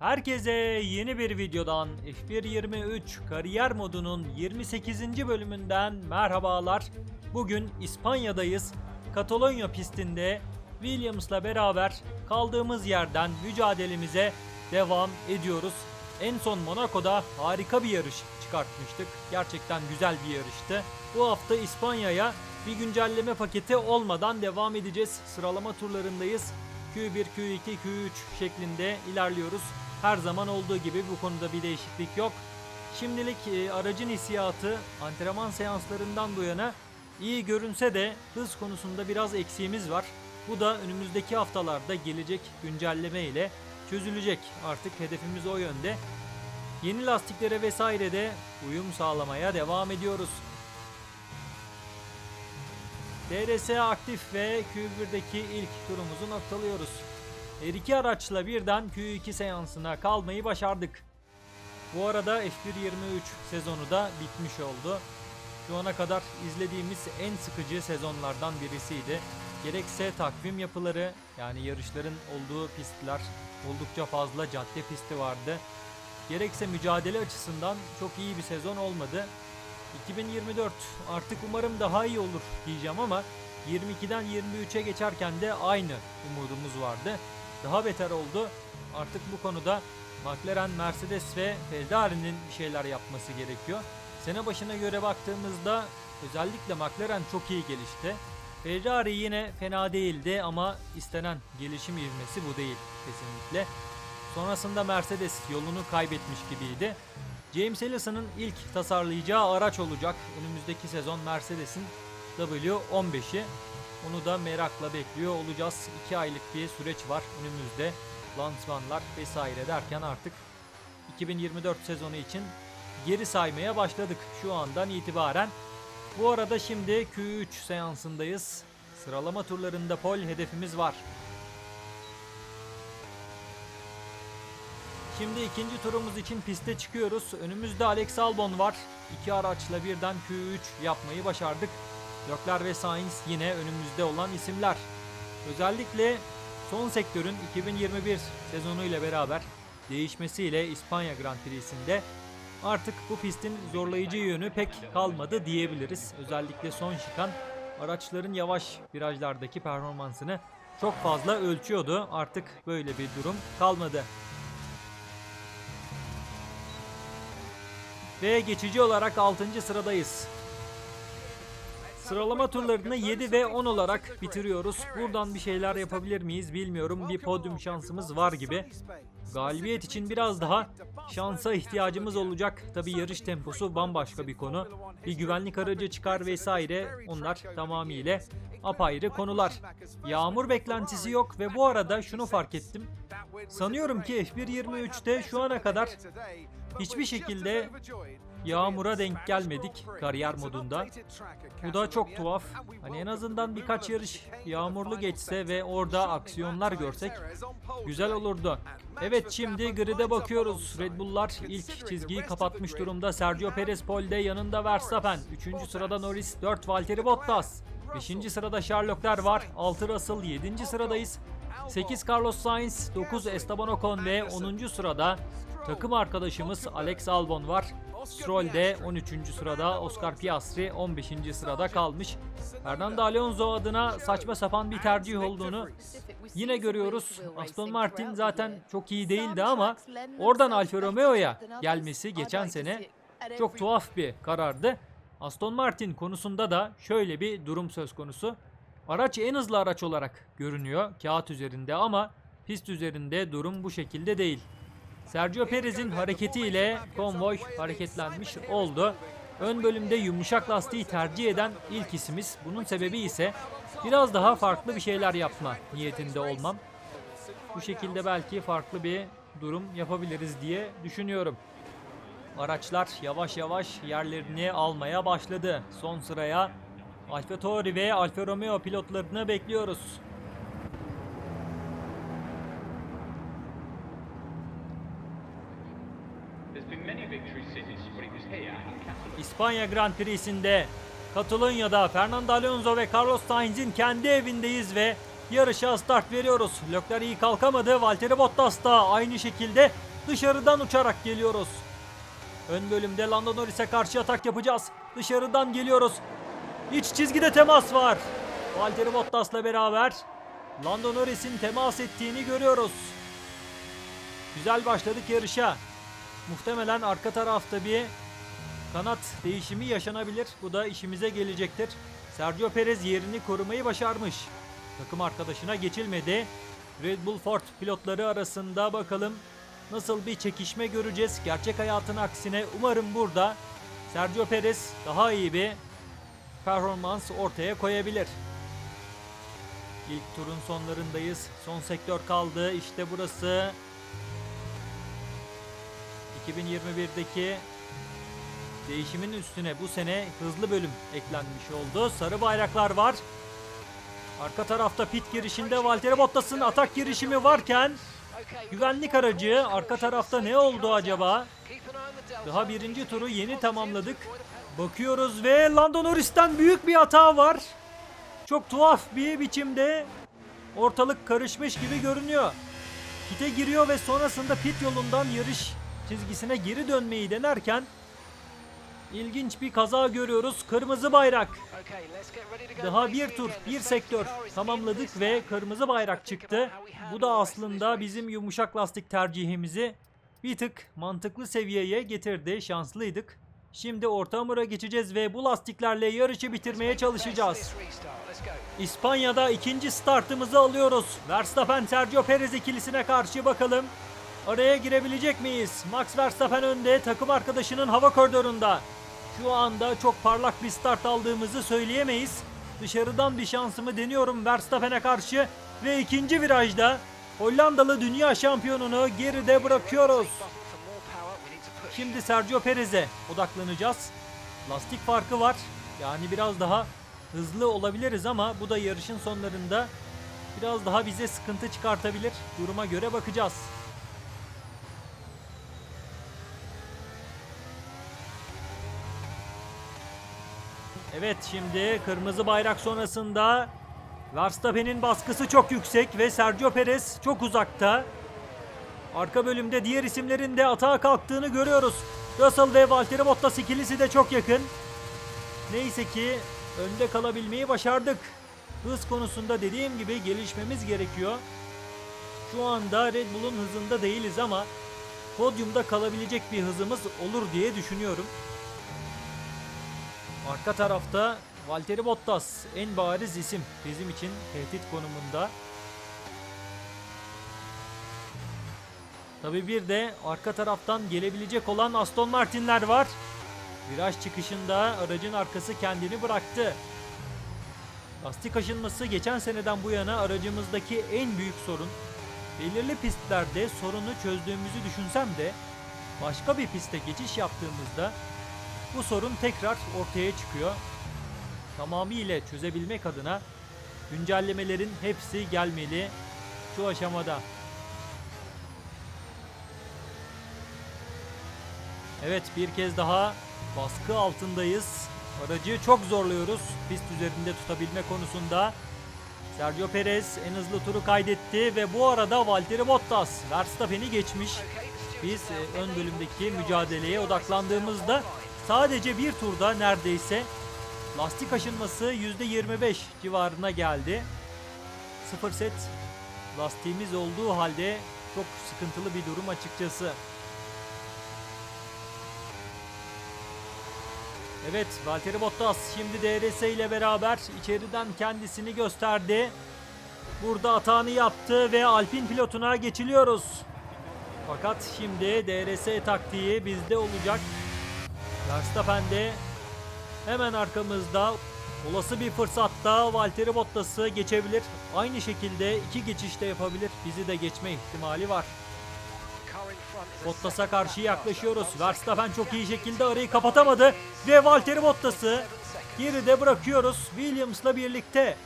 Herkese yeni bir videodan F1.23 kariyer modunun 28. bölümünden merhabalar. Bugün İspanya'dayız. Katalonya pistinde Williams'la beraber kaldığımız yerden mücadelemize devam ediyoruz. En son Monaco'da harika bir yarış çıkartmıştık. Gerçekten güzel bir yarıştı. Bu hafta İspanya'ya bir güncelleme paketi olmadan devam edeceğiz. Sıralama turlarındayız. Q1, Q2, Q3 şeklinde ilerliyoruz. Her zaman olduğu gibi bu konuda bir değişiklik yok. Şimdilik e, aracın hissiyatı antrenman seanslarından bu yana iyi görünse de hız konusunda biraz eksiğimiz var. Bu da önümüzdeki haftalarda gelecek güncelleme ile çözülecek. Artık hedefimiz o yönde. Yeni lastiklere vesaire de uyum sağlamaya devam ediyoruz. DRS aktif ve Q1'deki ilk turumuzu noktalıyoruz. Her iki araçla birden Q2 seansına kalmayı başardık. Bu arada F1 23 sezonu da bitmiş oldu. Şu ana kadar izlediğimiz en sıkıcı sezonlardan birisiydi. Gerekse takvim yapıları yani yarışların olduğu pistler oldukça fazla cadde pisti vardı. Gerekse mücadele açısından çok iyi bir sezon olmadı. 2024 artık umarım daha iyi olur diyeceğim ama 22'den 23'e geçerken de aynı umudumuz vardı. Daha beter oldu. Artık bu konuda McLaren, Mercedes ve Ferrari'nin bir şeyler yapması gerekiyor. Sene başına göre baktığımızda özellikle McLaren çok iyi gelişti. Ferrari yine fena değildi ama istenen gelişim ivmesi bu değil kesinlikle. Sonrasında Mercedes yolunu kaybetmiş gibiydi. James Ellison'ın ilk tasarlayacağı araç olacak. Önümüzdeki sezon Mercedes'in W15'i. Onu da merakla bekliyor olacağız. 2 aylık bir süreç var önümüzde. Lansmanlar vesaire derken artık 2024 sezonu için geri saymaya başladık şu andan itibaren. Bu arada şimdi Q3 seansındayız. Sıralama turlarında pol hedefimiz var. Şimdi ikinci turumuz için piste çıkıyoruz. Önümüzde Alex Albon var. İki araçla birden Q3 yapmayı başardık. Leclerc ve Sainz yine önümüzde olan isimler. Özellikle son sektörün 2021 sezonu ile beraber değişmesiyle İspanya Grand Prix'sinde artık bu pistin zorlayıcı yönü pek kalmadı diyebiliriz. Özellikle son şikan araçların yavaş virajlardaki performansını çok fazla ölçüyordu. Artık böyle bir durum kalmadı. Ve geçici olarak 6. sıradayız. Sıralama turlarını 7 ve 10 olarak bitiriyoruz. Buradan bir şeyler yapabilir miyiz bilmiyorum. Bir podyum şansımız var gibi. Galibiyet için biraz daha şansa ihtiyacımız olacak. Tabi yarış temposu bambaşka bir konu. Bir güvenlik aracı çıkar vesaire. Onlar tamamıyla apayrı konular. Yağmur beklentisi yok ve bu arada şunu fark ettim. Sanıyorum ki F1.23'te şu ana kadar hiçbir şekilde yağmura denk gelmedik kariyer modunda. Bu da çok tuhaf. Hani en azından birkaç yarış yağmurlu geçse ve orada aksiyonlar görsek güzel olurdu. Evet şimdi grid'e bakıyoruz. Red Bull'lar ilk çizgiyi kapatmış durumda. Sergio Perez polde yanında Verstappen. 3. sırada Norris, 4 Valtteri Bottas. 5. sırada Leclerc var. 6 Russell, 7. sıradayız. 8 Carlos Sainz, 9 Esteban Ocon ve 10. sırada takım arkadaşımız Alex Albon var. Stroll de 13. sırada, Oscar Piastri 15. sırada kalmış. Fernando Alonso adına saçma sapan bir tercih olduğunu yine görüyoruz. Aston Martin zaten çok iyi değildi ama oradan Alfa Romeo'ya gelmesi geçen sene çok tuhaf bir karardı. Aston Martin konusunda da şöyle bir durum söz konusu. Araç en hızlı araç olarak görünüyor kağıt üzerinde ama pist üzerinde durum bu şekilde değil. Sergio Perez'in hareketiyle konvoy hareketlenmiş oldu. Ön bölümde yumuşak lastiği tercih eden ilk isimiz. Bunun sebebi ise biraz daha farklı bir şeyler yapma niyetinde olmam. Bu şekilde belki farklı bir durum yapabiliriz diye düşünüyorum. Araçlar yavaş yavaş yerlerini almaya başladı. Son sıraya Alfa Tauri ve Alfa Romeo pilotlarını bekliyoruz. İspanya Grand Prix'sinde Katalonya'da Fernando Alonso ve Carlos Sainz'in kendi evindeyiz ve yarışa start veriyoruz. Leclerc iyi kalkamadı. Valtteri Bottas da aynı şekilde dışarıdan uçarak geliyoruz. Ön bölümde Lando Norris'e karşı atak yapacağız. Dışarıdan geliyoruz. İç çizgide temas var. Valtteri Bottas'la beraber Lando Norris'in temas ettiğini görüyoruz. Güzel başladık yarışa. Muhtemelen arka tarafta bir kanat değişimi yaşanabilir. Bu da işimize gelecektir. Sergio Perez yerini korumayı başarmış. Takım arkadaşına geçilmedi. Red Bull Ford pilotları arasında bakalım nasıl bir çekişme göreceğiz. Gerçek hayatın aksine umarım burada Sergio Perez daha iyi bir performans ortaya koyabilir. İlk turun sonlarındayız. Son sektör kaldı. İşte burası 2021'deki değişimin üstüne bu sene hızlı bölüm eklenmiş oldu. Sarı bayraklar var. Arka tarafta pit girişinde Valtteri Bottas'ın atak girişimi varken güvenlik aracı arka tarafta ne oldu acaba? Daha birinci turu yeni tamamladık. Bakıyoruz ve Lando Norris'ten büyük bir hata var. Çok tuhaf bir biçimde ortalık karışmış gibi görünüyor. Pite giriyor ve sonrasında pit yolundan yarış çizgisine geri dönmeyi denerken ilginç bir kaza görüyoruz. Kırmızı bayrak. Daha bir tur, bir sektör tamamladık ve kırmızı bayrak çıktı. Bu da aslında bizim yumuşak lastik tercihimizi bir tık mantıklı seviyeye getirdi. Şanslıydık. Şimdi orta hamura geçeceğiz ve bu lastiklerle yarışı bitirmeye çalışacağız. İspanya'da ikinci startımızı alıyoruz. Verstappen Sergio Perez ikilisine karşı bakalım. Araya girebilecek miyiz? Max Verstappen önde, takım arkadaşının hava koridorunda. Şu anda çok parlak bir start aldığımızı söyleyemeyiz. Dışarıdan bir şansımı deniyorum Verstappen'e karşı ve ikinci virajda Hollandalı dünya şampiyonunu geride bırakıyoruz. Şimdi Sergio Perez'e odaklanacağız. Lastik farkı var. Yani biraz daha hızlı olabiliriz ama bu da yarışın sonlarında biraz daha bize sıkıntı çıkartabilir. Duruma göre bakacağız. Evet şimdi kırmızı bayrak sonrasında Verstappen'in baskısı çok yüksek ve Sergio Perez çok uzakta. Arka bölümde diğer isimlerin de atağa kalktığını görüyoruz. Russell ve Valtteri Bottas ikilisi de çok yakın. Neyse ki önde kalabilmeyi başardık. Hız konusunda dediğim gibi gelişmemiz gerekiyor. Şu anda Red Bull'un hızında değiliz ama podyumda kalabilecek bir hızımız olur diye düşünüyorum. Arka tarafta Valtteri Bottas en bariz isim bizim için tehdit konumunda. Tabi bir de arka taraftan gelebilecek olan Aston Martin'ler var. Viraj çıkışında aracın arkası kendini bıraktı. Lastik aşınması geçen seneden bu yana aracımızdaki en büyük sorun. Belirli pistlerde sorunu çözdüğümüzü düşünsem de başka bir piste geçiş yaptığımızda bu sorun tekrar ortaya çıkıyor. Tamamıyla çözebilmek adına güncellemelerin hepsi gelmeli şu aşamada. Evet bir kez daha baskı altındayız. Aracı çok zorluyoruz pist üzerinde tutabilme konusunda. Sergio Perez en hızlı turu kaydetti ve bu arada Valtteri Bottas Verstappen'i geçmiş. Biz e, ön bölümdeki mücadeleye odaklandığımızda sadece bir turda neredeyse lastik aşınması %25 civarına geldi. Sıfır set lastiğimiz olduğu halde çok sıkıntılı bir durum açıkçası. Evet, Valtteri Bottas şimdi DRS ile beraber içeriden kendisini gösterdi. Burada hatanı yaptı ve Alpin pilotuna geçiliyoruz. Fakat şimdi DRS taktiği bizde olacak. Verstappen de hemen arkamızda olası bir fırsatta Valtteri Bottas'ı geçebilir. Aynı şekilde iki geçişte yapabilir. Bizi de geçme ihtimali var. Bottas'a karşı yaklaşıyoruz. Verstappen çok iyi şekilde arayı kapatamadı ve Valtteri Bottas'ı geride bırakıyoruz Williams'la birlikte.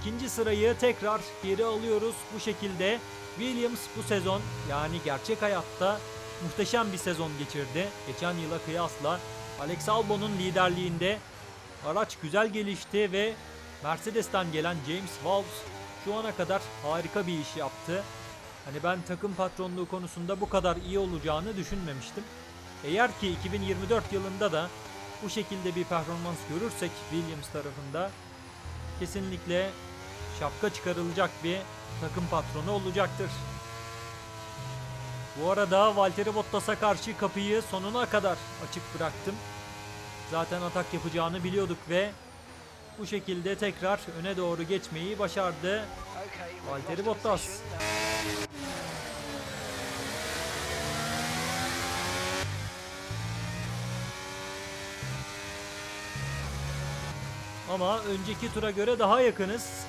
İkinci sırayı tekrar geri alıyoruz bu şekilde. Williams bu sezon yani gerçek hayatta muhteşem bir sezon geçirdi. Geçen yıla kıyasla Alex Albon'un liderliğinde araç güzel gelişti ve Mercedes'ten gelen James Vowles şu ana kadar harika bir iş yaptı. Hani ben takım patronluğu konusunda bu kadar iyi olacağını düşünmemiştim. Eğer ki 2024 yılında da bu şekilde bir performans görürsek Williams tarafında kesinlikle şapka çıkarılacak bir takım patronu olacaktır. Bu arada Valtteri Bottas'a karşı kapıyı sonuna kadar açık bıraktım. Zaten atak yapacağını biliyorduk ve bu şekilde tekrar öne doğru geçmeyi başardı. Valtteri Bottas. Ama önceki tura göre daha yakınız.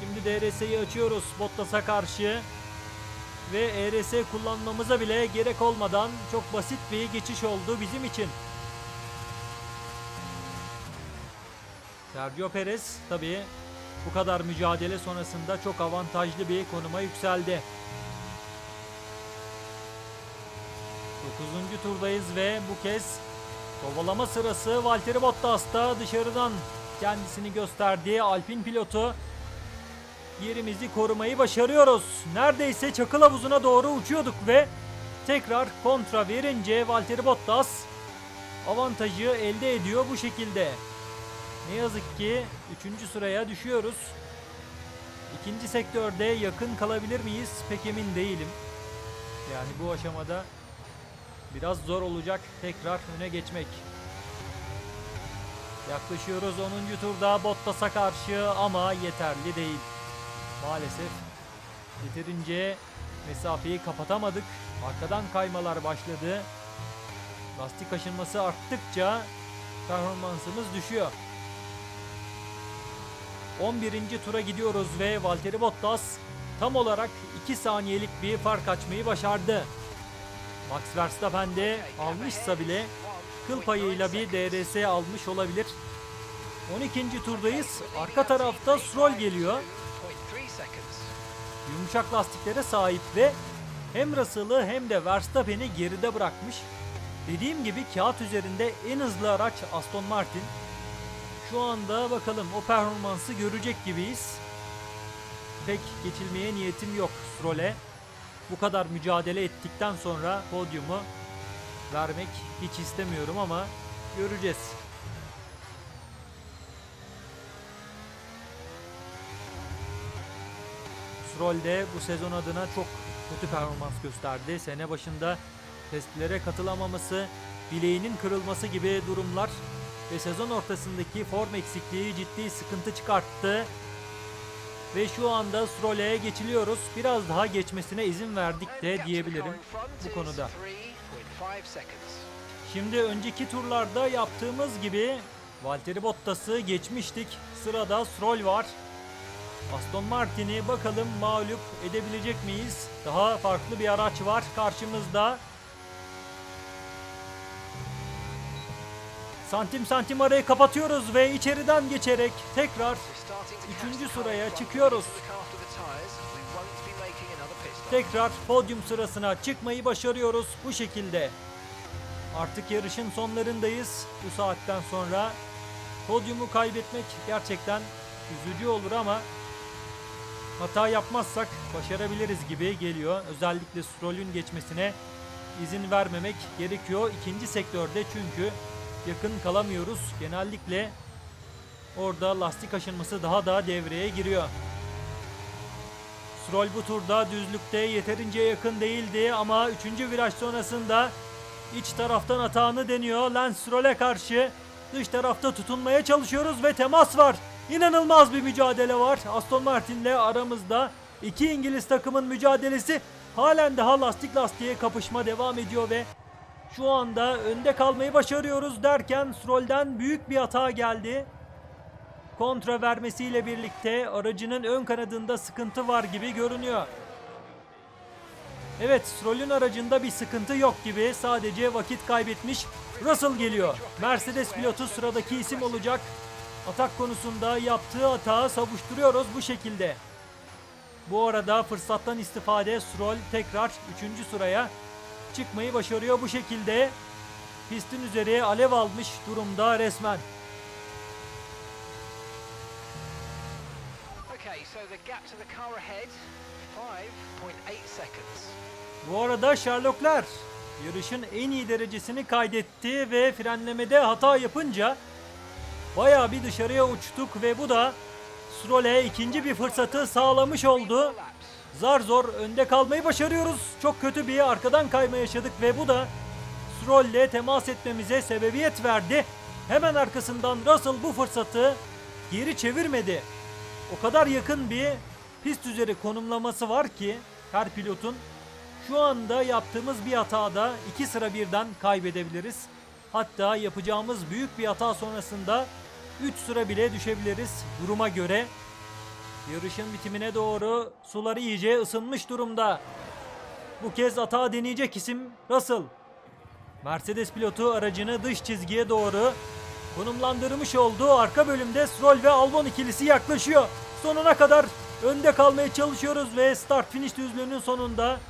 Şimdi DRS'yi açıyoruz Bottas'a karşı. Ve ERS kullanmamıza bile gerek olmadan çok basit bir geçiş oldu bizim için. Sergio Perez tabii bu kadar mücadele sonrasında çok avantajlı bir konuma yükseldi. 9. turdayız ve bu kez kovalama sırası Valtteri Bottas'ta dışarıdan kendisini gösterdiği Alpin pilotu yerimizi korumayı başarıyoruz. Neredeyse çakıl havuzuna doğru uçuyorduk ve tekrar kontra verince Valtteri Bottas avantajı elde ediyor bu şekilde. Ne yazık ki 3. sıraya düşüyoruz. İkinci sektörde yakın kalabilir miyiz pek emin değilim. Yani bu aşamada biraz zor olacak tekrar öne geçmek. Yaklaşıyoruz 10. turda Bottas'a karşı ama yeterli değil. Maalesef yeterince mesafeyi kapatamadık. Arkadan kaymalar başladı. Lastik aşınması arttıkça performansımız düşüyor. 11. tura gidiyoruz ve Valtteri Bottas tam olarak 2 saniyelik bir fark açmayı başardı. Max Verstappen de almışsa bile kıl payıyla bir DRS almış olabilir. 12. turdayız. Arka tarafta Stroll geliyor. Yumuşak lastiklere sahip ve hem Russell'ı hem de Verstappen'i geride bırakmış. Dediğim gibi kağıt üzerinde en hızlı araç Aston Martin. Şu anda bakalım o performansı görecek gibiyiz. Pek geçilmeye niyetim yok Stroll'e. Bu kadar mücadele ettikten sonra podyumu vermek hiç istemiyorum ama göreceğiz. Stroll de bu sezon adına çok kötü performans gösterdi. Sene başında testlere katılamaması, bileğinin kırılması gibi durumlar ve sezon ortasındaki form eksikliği ciddi sıkıntı çıkarttı. Ve şu anda Stroll'e geçiliyoruz. Biraz daha geçmesine izin verdik de diyebilirim bu konuda. Şimdi önceki turlarda yaptığımız gibi Valtteri Bottas'ı geçmiştik. Sırada Stroll var. Aston Martin'i bakalım mağlup edebilecek miyiz? Daha farklı bir araç var karşımızda. Santim santim arayı kapatıyoruz ve içeriden geçerek tekrar Üçüncü sıraya çıkıyoruz. tekrar podyum sırasına çıkmayı başarıyoruz bu şekilde. Artık yarışın sonlarındayız. Bu saatten sonra podyumu kaybetmek gerçekten üzücü olur ama hata yapmazsak başarabiliriz gibi geliyor. Özellikle Stroll'ün geçmesine izin vermemek gerekiyor. İkinci sektörde çünkü yakın kalamıyoruz. Genellikle orada lastik aşınması daha da devreye giriyor. Stroll bu turda düzlükte yeterince yakın değildi ama 3. viraj sonrasında iç taraftan atağını deniyor. Lance Stroll'e karşı dış tarafta tutunmaya çalışıyoruz ve temas var. İnanılmaz bir mücadele var. Aston Martin'le aramızda iki İngiliz takımın mücadelesi halen daha lastik lastiğe kapışma devam ediyor ve şu anda önde kalmayı başarıyoruz derken Stroll'den büyük bir hata geldi. Kontra vermesiyle birlikte aracının ön kanadında sıkıntı var gibi görünüyor. Evet, Stroll'ün aracında bir sıkıntı yok gibi. Sadece vakit kaybetmiş. Russell geliyor. Mercedes pilotu sıradaki isim olacak. Atak konusunda yaptığı hata savuşturuyoruz bu şekilde. Bu arada fırsattan istifade Stroll tekrar 3. sıraya çıkmayı başarıyor bu şekilde. Pistin üzeri alev almış durumda resmen. so the gap to the car ahead, 5.8 seconds. Bu arada Sherlockler yarışın en iyi derecesini kaydetti ve frenlemede hata yapınca bayağı bir dışarıya uçtuk ve bu da Stroll'e ikinci bir fırsatı sağlamış oldu. Zar zor önde kalmayı başarıyoruz. Çok kötü bir arkadan kayma yaşadık ve bu da Stroll'le temas etmemize sebebiyet verdi. Hemen arkasından Russell bu fırsatı geri çevirmedi. O kadar yakın bir pist üzeri konumlaması var ki her pilotun şu anda yaptığımız bir hatada iki sıra birden kaybedebiliriz. Hatta yapacağımız büyük bir hata sonrasında 3 sıra bile düşebiliriz duruma göre. Yarışın bitimine doğru sular iyice ısınmış durumda. Bu kez hata deneyecek isim Russell. Mercedes pilotu aracını dış çizgiye doğru konumlandırmış olduğu arka bölümde Stroll ve Albon ikilisi yaklaşıyor. Sonuna kadar önde kalmaya çalışıyoruz ve start finish düzlüğünün sonunda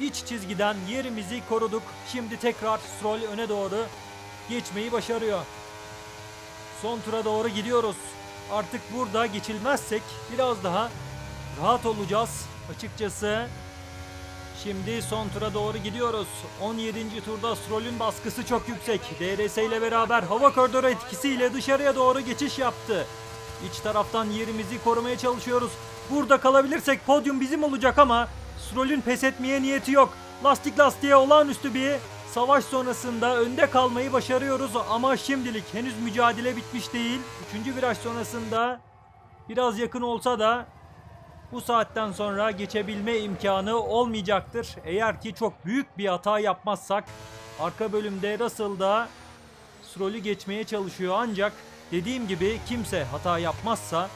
iç çizgiden yerimizi koruduk. Şimdi tekrar Stroll öne doğru geçmeyi başarıyor. Son tura doğru gidiyoruz. Artık burada geçilmezsek biraz daha rahat olacağız açıkçası. Şimdi son tura doğru gidiyoruz. 17. turda Stroll'ün baskısı çok yüksek. DRS ile beraber hava koridoru etkisiyle dışarıya doğru geçiş yaptı. İç taraftan yerimizi korumaya çalışıyoruz. Burada kalabilirsek podyum bizim olacak ama Stroll'ün pes etmeye niyeti yok. Lastik lastiğe olağanüstü bir savaş sonrasında önde kalmayı başarıyoruz ama şimdilik henüz mücadele bitmiş değil. Üçüncü viraj sonrasında biraz yakın olsa da bu saatten sonra geçebilme imkanı olmayacaktır. Eğer ki çok büyük bir hata yapmazsak arka bölümde Russell da Stroll'ü geçmeye çalışıyor ancak dediğim gibi kimse hata yapmazsa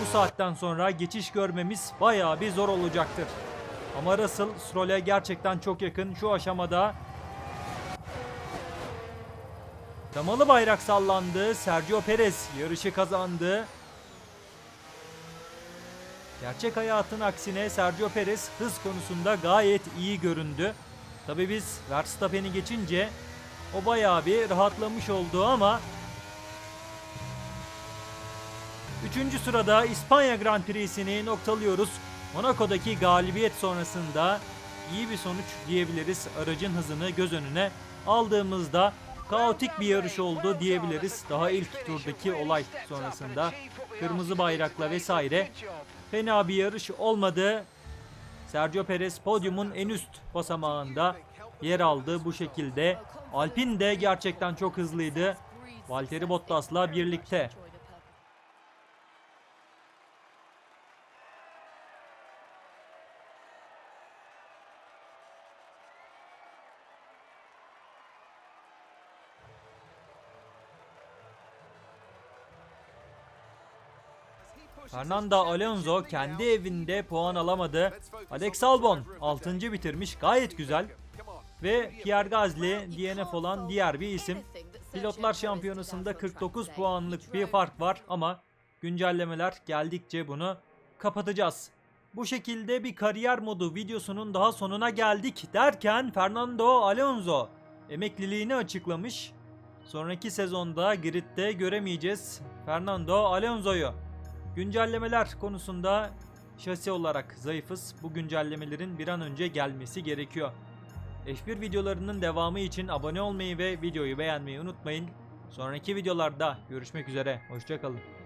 bu saatten sonra geçiş görmemiz bayağı bir zor olacaktır. Ama Russell Stroll'e gerçekten çok yakın şu aşamada. Damalı bayrak sallandı. Sergio Perez yarışı kazandı. Gerçek hayatın aksine Sergio Perez hız konusunda gayet iyi göründü. Tabi biz Verstappen'i geçince o bayağı bir rahatlamış oldu ama Üçüncü sırada İspanya Grand Prix'sini noktalıyoruz. Monaco'daki galibiyet sonrasında iyi bir sonuç diyebiliriz. Aracın hızını göz önüne aldığımızda kaotik bir yarış oldu diyebiliriz. Daha ilk turdaki olay sonrasında kırmızı bayrakla vesaire fena bir yarış olmadı. Sergio Perez podyumun en üst basamağında yer aldı bu şekilde. Alpin de gerçekten çok hızlıydı. Valtteri Bottas'la birlikte. Fernando Alonso kendi evinde puan alamadı. Alex Albon 6. bitirmiş gayet güzel. Ve Pierre Gasly DNF olan diğer bir isim. Pilotlar Şampiyonası'nda 49 puanlık bir fark var ama güncellemeler geldikçe bunu kapatacağız. Bu şekilde bir kariyer modu videosunun daha sonuna geldik derken Fernando Alonso emekliliğini açıklamış. Sonraki sezonda gridde göremeyeceğiz Fernando Alonso'yu. Güncellemeler konusunda şasi olarak zayıfız. Bu güncellemelerin bir an önce gelmesi gerekiyor. F1 videolarının devamı için abone olmayı ve videoyu beğenmeyi unutmayın. Sonraki videolarda görüşmek üzere. Hoşçakalın.